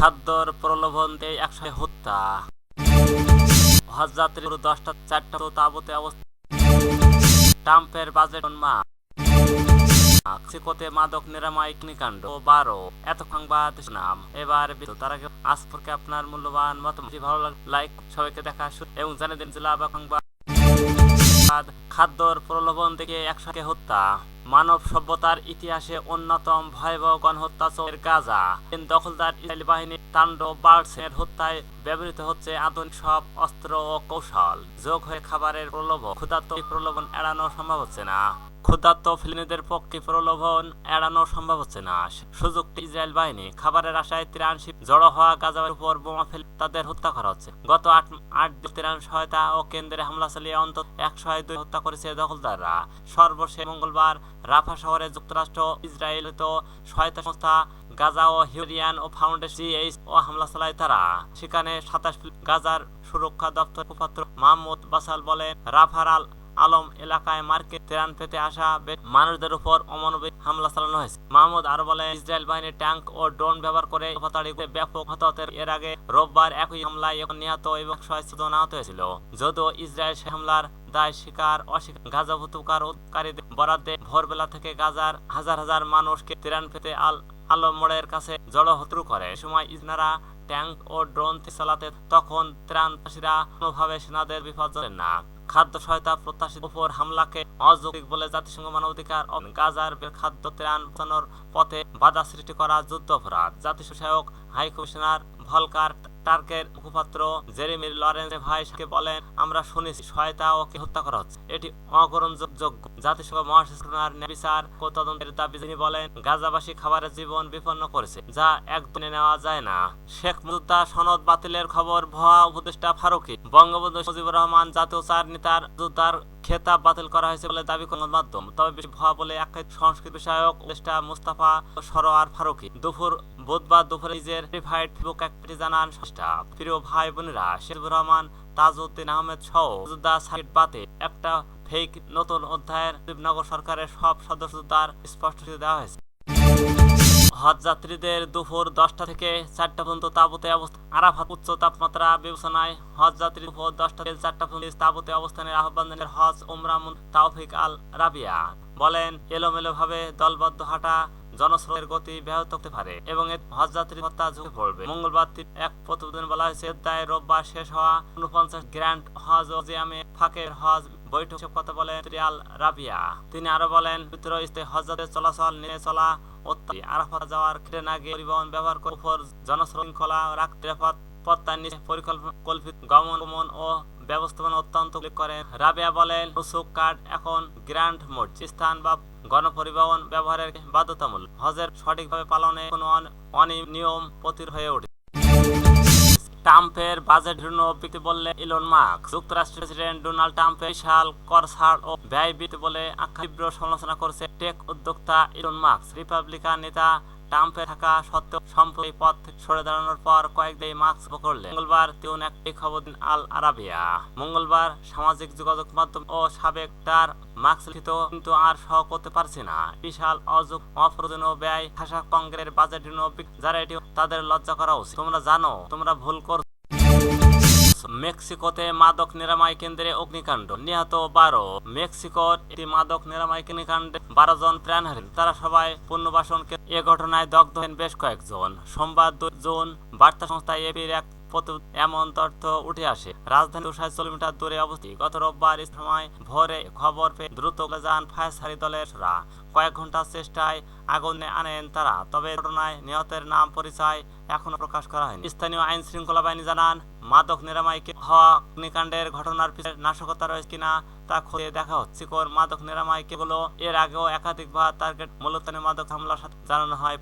খাদ্যর প্রলোভন দিয়ে একসাথে হত্যা। হজযাত্রী দশটা, চারটা তাবুতে অবস্থা ট্রাম্পের বাজেট মা মেক্সিকোতে মাদক নিরাময় অগ্নিকাণ্ড ও বারো। এত সংবাদ নাম। এবার। তার আগে আজ আপনার মূল্যবান মতামত। ভালো লাগে লাইক সবাইকে দেখা এবং জানিয়ে দিন জেলা বা সংবাদ খাদ্যর প্রলোভন থেকে একসাথে হত্যা, মানব সভ্যতার ইতিহাসে অন্যতম ভয়াবহ গণহত্যা চোর গাজা। দখলদার ইসরায়েলি বাহিনীর তাণ্ডব বার্সের হত্যায় ব্যবহৃত হচ্ছে আধুনিক সব অস্ত্র ও কৌশল। যোগ হয়ে খাবারের প্রলোভন ক্ষুধাত্ম প্রলোভন এড়ানো সম্ভব হচ্ছে না। ক্ষুধার্ত ফিলিনিদের পক্ষে প্রলোভন এড়ানো সম্ভব হচ্ছে না। সুযোগটি ইসরায়েল বাহিনী খাবারের আশায় ত্রাণশিপ জড়ো হওয়া গাজার উপর বোমা ফেলে তাদের হত্যা করা হচ্ছে। গত আট আট ত্রাণ সহায়তা ও কেন্দ্রে হামলা চালিয়ে অন্তত একশো দুই হত্যা করেছে দখলদাররা। সর্বশেষ মঙ্গলবার রাফা শহরে যুক্তরাষ্ট্র, ইসরায়েল তো সহায়তা সংস্থা গাজা ও হিউরিয়ান ও ফাউন্ডেশন ও হামলা চালায় তারা। সেখানে সাতাশ গাজার সুরক্ষা দপ্তর মুখপাত্র মাহমুদ বাসাল বলেন, রাফার আল আলম এলাকায় মার্কেট ত্রাণ পেতে আসা মানুষদের উপর অমানবিক হামলা চালানো হয়েছে। মাহমুদ আরও বলেন, ইসরায়েল বাহিনী ট্যাঙ্ক ও ড্রোন ব্যবহার করে ব্যাপক হতাহতের এর আগে রোববার একই হামলায় এখন নিহত এবং সহায়তা আহত হয়েছিল। যদিও ইসরায়েল সে হামলার দায় স্বীকার অস্বীকার। গাজা ভূতকারীদের বরাদ্দে ভোরবেলা থেকে গাজার হাজার হাজার মানুষকে ত্রাণ পেতে আল আলম মোড়ের কাছে জড়ো হত্রু করে। সময় ইজনারা ট্যাঙ্ক ও ড্রোন চালাতে, তখন ত্রাণ ত্রাণতাসীরা কোনোভাবে সেনাদের বিপদ না। খাদ্য সহায়তা প্রত্যাশিত উপর হামলাকে অযৌক্তিক বলে জাতিসংঘ মানবাধিকার গাজার খাদ্য ত্রাণ পৌঁছানোর পথে বাধা সৃষ্টি করা যুদ্ধ অপরাধ। জাতিসংঘ সহায়ক হাই কমিশনার ভলকার টার্কের মুখপাত্র জেরেমির লরেন্স ভাইসকে বলেন, আমরা শুনেছি সহায়তা ওকে হত্যা করা হচ্ছে। এটি অগ্রহণযোগ্য জাতিসংঘ মহাসচিব বিচার ও তদন্তের দাবি তিনি বলেন, গাজাবাসী খাবারের জীবন বিপন্ন করেছে, যা একদিনে নেওয়া যায় না। শেখ মুজুদ্দার সনদ বাতিলের খবর, ভুয়া উপদেষ্টা ফারুকি, বঙ্গবন্ধু মুজিবুর রহমান জাতীয় চার নেতার মুজুদ্দার খেতাব বাতিল করা হয়েছে বলে দাবি করেন মাধ্যম তবে বেশি ভুয়া বলে আখ্যায়িত সংস্কৃত বিষয়ক উপদেষ্টা মুস্তাফা সরোয়ার ফারুকি, দুপুর, বুধবার দুপুরে নিজের ভেরিফাইড ফেসবুক অ্যাক্টিভিটি জানান সংস্থা প্রিয় ভাই বোনেরা শেখুর রহমান, তাজউদ্দিন আহমেদ সহ মুজুদ্দার সাইট বাতে একটা ফেক নতুন অধ্যায়ের নগর সরকারের সব সদস্যদের স্পষ্ট দেওয়া হয়েছে। হজ যাত্রীদের দুপুর দশটা থেকে চারটা পর্যন্ত তাবুতে অবস্থান আরাফাত উচ্চ তাপমাত্রা বিবেচনায় হজ যাত্রী দুপুর দশটা থেকে চারটা পর্যন্ত তাবুতে অবস্থানের আহ্বান হজ ওমরা মুন তাওফিক আল রাবিয়া বলেন এলোমেলো ভাবে দলবদ্ধ হাঁটা জনস্রোতের গতি ব্যাহত হতে পারে এবং এর হজ যাত্রী হত্যা ঝুঁকে পড়বে। মঙ্গলবার এক প্রতিবেদন বলা হয়েছে দায় রোববার শেষ হওয়া উনপঞ্চাশ গ্র্যান্ড হজ ও জিয়ামে ফাঁকের হজ বৈঠক কথা বলেন রিয়াল রাবিয়া। তিনি আরও বলেন পবিত্র স্থায়ী হজরতের চলাচল নিয়ে চলা অত্যাধিক আরাফাত যাওয়ার ক্ষেত্রে না পরিবহন ব্যবহার করে উপর জনশৃঙ্খলা রাখতে নিরাপদ পথ নিচে পরিকল্পনা কল্পিত গমন গমন ও ব্যবস্থাপনা অত্যন্ত উল্লেখ করেন। রাবেয়া বলেন রুসুক কার্ড এখন গ্র্যান্ড মোড, স্থান বা গণপরিবহন ব্যবহারের বাধ্যতামূলক। হজের সঠিকভাবে পালনে কোনো অন- অনিয়ম প্রতির হয়ে ওঠে। ট্রাম্পের বাজেট ঋণ বৃদ্ধি বললে ইলন মার্ক যুক্তরাষ্ট্রের প্রেসিডেন্ট ডোনাল্ড ট্রাম্পের বিশাল কর ছাড় ও ব্যয় বৃদ্ধি বলে আখ্যা তীব্র সমালোচনা করছে টেক উদ্যোক্তা ইলন মার্ক রিপাবলিকান নেতা ট্রাম্পে থাকা সত্ত্বেও সম্প্রতি পথ সরে দাঁড়ানোর পর কয়েকদিন মাস্ক করলেন। মঙ্গলবার তিন একটি খবর দিন আল আরাবিয়া মঙ্গলবার সামাজিক যোগাযোগ মাধ্যম ও সাবেক তার মাস্ক লিখিত কিন্তু আর সহ করতে পারছে না। বিশাল অযোগ অপ্রয়োজনীয় ব্যয় ভাষা কংগ্রেসের বাজেট যারা এটি তাদের লজ্জা করা উচিত। তোমরা জানো, তোমরা ভুল কর মেক্সিকোতে মাদক নিরাময় কেন্দ্রে অগ্নিকাণ্ড। নিহত বারো। মেক্সিকোর একটি মাদক নিরাময় অগ্নিকাণ্ডে বারো জন প্রাণ হারেন তারা সবাই পুনর্বাসনকে এ ঘটনায় দগ্ধ হন বেশ কয়েকজন। সোমবার দুই জুন বার্তা সংস্থা এপির এক প্রতি- এমন তথ্য উঠে আসে। রাজধানী কিলোমিটার দূরে অবস্থিত। গত রোববার সময় ভোরে খবর পেয়ে দ্রুত যান ফায়ার সারি কয়েক ঘণ্টার চেষ্টায় আনেন তারা। তবে ঘটনায় নিহতের নাম পরিচয় এখনও প্রকাশ করা হয়নি। স্থানীয় আইন শৃঙ্খলা বাহিনী জানান, মাদক হওয়া অগ্নিকাণ্ডের ঘটনার পিছনে নাশকতা রয়েছে কিনা তা খতিয়ে দেখা হচ্ছে। চিকোর মাদক নিরাময় কেগুলো এর আগেও একাধিকবার টার্গেট মূলত মাদক হামলার সাথে জানানো হয়।